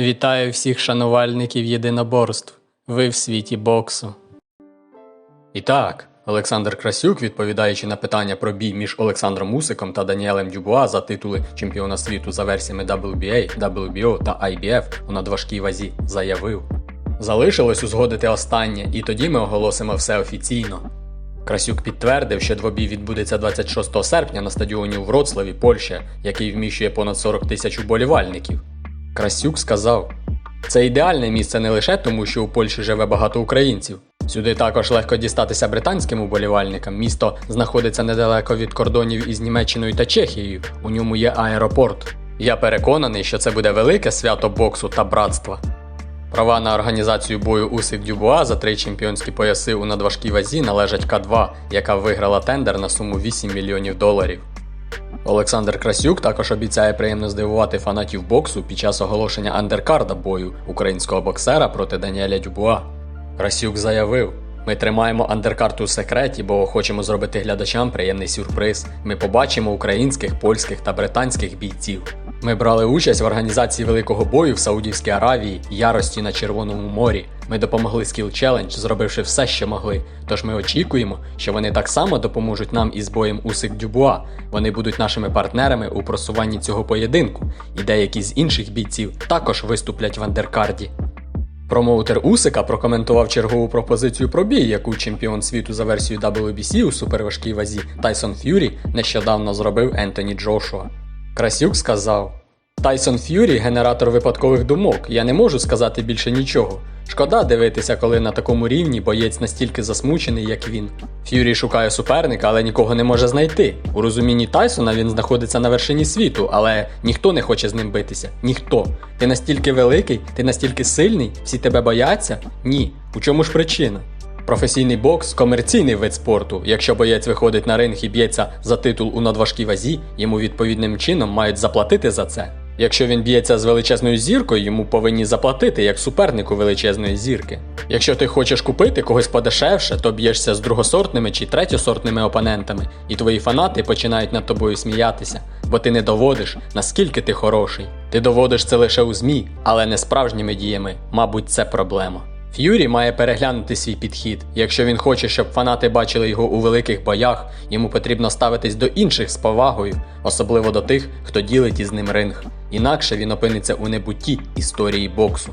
Вітаю всіх шанувальників єдиноборств. Ви в світі боксу. І так, Олександр Красюк, відповідаючи на питання про бій між Олександром Усиком та Даніелем Дюбуа за титули чемпіона світу за версіями WBA, WBO та IBF у надважкій вазі, заявив: Залишилось узгодити останнє, і тоді ми оголосимо все офіційно. Красюк підтвердив, що двобій відбудеться 26 серпня на стадіоні у Вроцлаві, Польща, який вміщує понад 40 тисяч уболівальників. Красюк сказав: це ідеальне місце не лише тому, що у Польщі живе багато українців. Сюди також легко дістатися британським уболівальникам. Місто знаходиться недалеко від кордонів із Німеччиною та Чехією. У ньому є аеропорт. Я переконаний, що це буде велике свято боксу та братства. Права на організацію бою Усик Дюбуа за три чемпіонські пояси у надважкій вазі належать К2, яка виграла тендер на суму 8 мільйонів доларів. Олександр Красюк також обіцяє приємно здивувати фанатів боксу під час оголошення андеркарда бою українського боксера проти Даніеля Дюбуа. Красюк заявив: ми тримаємо андеркарт у секреті, бо хочемо зробити глядачам приємний сюрприз. Ми побачимо українських, польських та британських бійців. Ми брали участь в організації великого бою в Саудівській Аравії, ярості на Червоному морі. Ми допомогли Skill Challenge, зробивши все, що могли. Тож ми очікуємо, що вони так само допоможуть нам із боєм Усик Дюбуа. Вони будуть нашими партнерами у просуванні цього поєдинку, і деякі з інших бійців також виступлять в андеркарді. Промоутер Усика прокоментував чергову пропозицію про бій, яку чемпіон світу за версією WBC у суперважкій вазі Тайсон Ф'юрі нещодавно зробив Ентоні Джошуа. Красюк сказав: Тайсон Ф'юрі генератор випадкових думок. Я не можу сказати більше нічого. Шкода дивитися, коли на такому рівні боєць настільки засмучений, як він. Ф'юрі шукає суперника, але нікого не може знайти. У розумінні Тайсона він знаходиться на вершині світу, але ніхто не хоче з ним битися. Ніхто. Ти настільки великий, ти настільки сильний, всі тебе бояться? Ні. У чому ж причина? Професійний бокс комерційний вид спорту. Якщо боєць виходить на ринг і б'ється за титул у надважкій вазі, йому відповідним чином мають заплатити за це. Якщо він б'ється з величезною зіркою, йому повинні заплатити як супернику величезної зірки. Якщо ти хочеш купити когось подешевше, то б'єшся з другосортними чи третьосортними опонентами, і твої фанати починають над тобою сміятися, бо ти не доводиш, наскільки ти хороший. Ти доводиш це лише у ЗМІ, але не справжніми діями. Мабуть, це проблема. Ф'юрі має переглянути свій підхід. Якщо він хоче, щоб фанати бачили його у великих боях, йому потрібно ставитись до інших з повагою, особливо до тих, хто ділить із ним ринг. Інакше він опиниться у небутті історії боксу.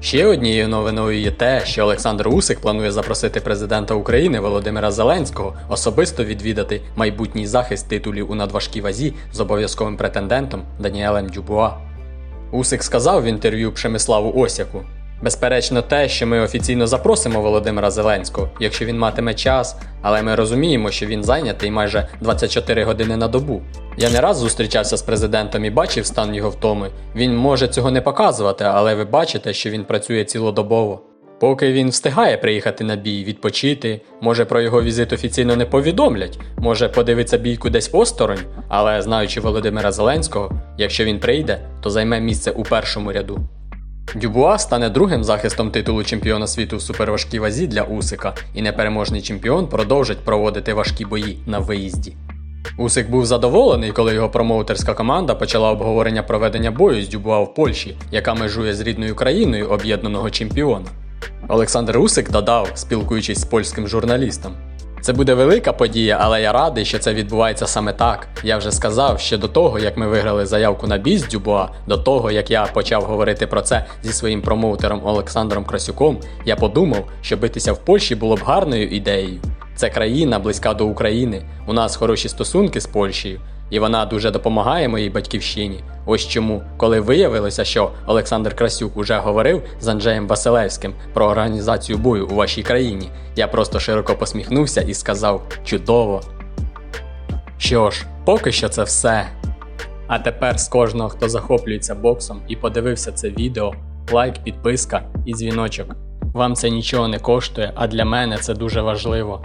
Ще однією новиною є те, що Олександр Усик планує запросити президента України Володимира Зеленського особисто відвідати майбутній захист титулів у надважкій вазі з обов'язковим претендентом Даніелем Дюбуа. Усик сказав в інтерв'ю Пшемиславу Осяку: Безперечно, те, що ми офіційно запросимо Володимира Зеленського, якщо він матиме час, але ми розуміємо, що він зайнятий майже 24 години на добу. Я не раз зустрічався з президентом і бачив стан його втоми. Він може цього не показувати, але ви бачите, що він працює цілодобово. Поки він встигає приїхати на бій, відпочити, може про його візит офіційно не повідомлять, може подивитися бійку десь осторонь, але знаючи Володимира Зеленського, якщо він прийде, то займе місце у першому ряду. Дюбуа стане другим захистом титулу чемпіона світу в суперважкій вазі для Усика, і непереможний чемпіон продовжить проводити важкі бої на виїзді. Усик був задоволений, коли його промоутерська команда почала обговорення проведення бою з Дюбуа в Польщі, яка межує з рідною країною об'єднаного чемпіона. Олександр Усик додав, спілкуючись з польським журналістом. Це буде велика подія, але я радий, що це відбувається саме так. Я вже сказав ще до того, як ми виграли заявку на бій Дюбуа, до того як я почав говорити про це зі своїм промоутером Олександром Красюком, я подумав, що битися в Польщі було б гарною ідеєю. Це країна близька до України. У нас хороші стосунки з Польщею, і вона дуже допомагає моїй батьківщині. Ось чому, коли виявилося, що Олександр Красюк уже говорив з Анджеєм Василевським про організацію бою у вашій країні, я просто широко посміхнувся і сказав чудово. Що ж, поки що це все. А тепер з кожного, хто захоплюється боксом і подивився це відео, лайк, підписка і дзвіночок. Вам це нічого не коштує, а для мене це дуже важливо.